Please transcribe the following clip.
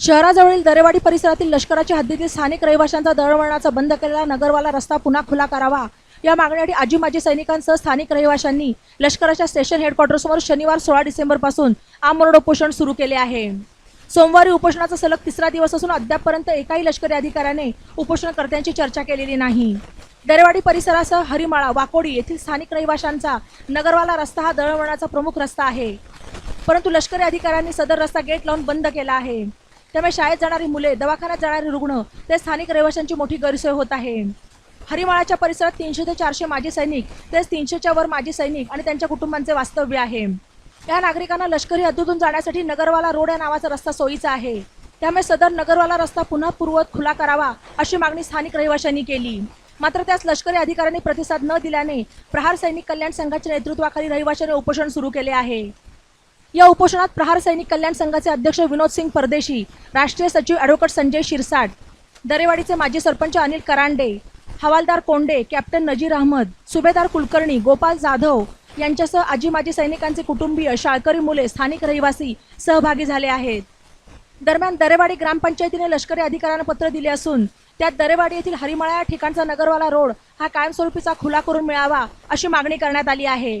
शहराजवळील दरेवाडी परिसरातील लष्कराच्या हद्दीतील स्थानिक रहिवाशांचा दळवळणाचा बंद केलेला नगरवाला रस्ता पुन्हा खुला करावा. या मागणीसाठी आजी माजी सैनिकांसह स्थानिक रहिवाशांनी लष्कराच्या स्टेशन हेडक्वार्टरसमोर शनिवार सोळा डिसेंबरपासून आमरण उपोषण सुरू केले आहे. सोमवारी उपोषणाचा सलग तिसरा दिवस असून अद्यापपर्यंत एकाही लष्करी अधिकाऱ्याने उपोषणकर्त्यांची चर्चा केलेली नाही. दरेवाडी परिसरासह हरिमाळा वाकोडी येथील स्थानिक रहिवाशांचा नगरवाला रस्ता हा दळवळणाचा प्रमुख रस्ता आहे. परंतु लष्करी अधिकाऱ्यांनी सदर रस्ता गेट लावून बंद केला आहे. त्यामुळे शाळेत जाणारी मुले दवाखान्यात जाणारे रुग्ण ते स्थानिक रहिवाशांची मोठी गैरसोय होत आहे. हरिमाळाच्या परिसरात तीनशे ते चारशे माजी सैनिक तेच तीनशेच्या वर माजी सैनिक आणि त्यांच्या कुटुंबांचे वास्तव्य आहे. या नागरिकांना लष्करी हद्दीतून जाण्यासाठी नगरवाला रोड या नावाचा रस्ता सोयीचा आहे. त्यामुळे सदर नगरवाला रस्ता पुन्हा पूर्वत खुला करावा अशी मागणी स्थानिक रहिवाशांनी केली. मात्र त्यास लष्करी अधिकाऱ्यांनी प्रतिसाद न दिल्याने प्रहार सैनिक कल्याण संघाच्या नेतृत्वाखाली रहिवाशांनी उपोषण सुरू केले आहे. या उपोषणात प्रहार सैनिक कल्याण संघाचे अध्यक्ष विनोद सिंग परदेशी राष्ट्रीय सचिव ॲडव्होकेट संजय शिरसाट दरेवाडीचे माजी सरपंच अनिल करांडे हवालदार कोंडे कॅप्टन नजीर अहमद सुभेदार कुलकर्णी गोपाल जाधव यांच्यासह आजी माजी सैनिकांचे कुटुंबीय शाळकरी मुले स्थानिक रहिवासी सहभागी झाले आहेत. दरम्यान दरेवाडी ग्रामपंचायतीने लष्करी अधिकाऱ्यांना पत्र दिले असून त्यात दरेवाडी येथील हरिमाळा या ठिकाणचा नगरवाला रोड हा कायमस्वरूपीचा खुला करून मिळावा अशी मागणी करण्यात आली आहे.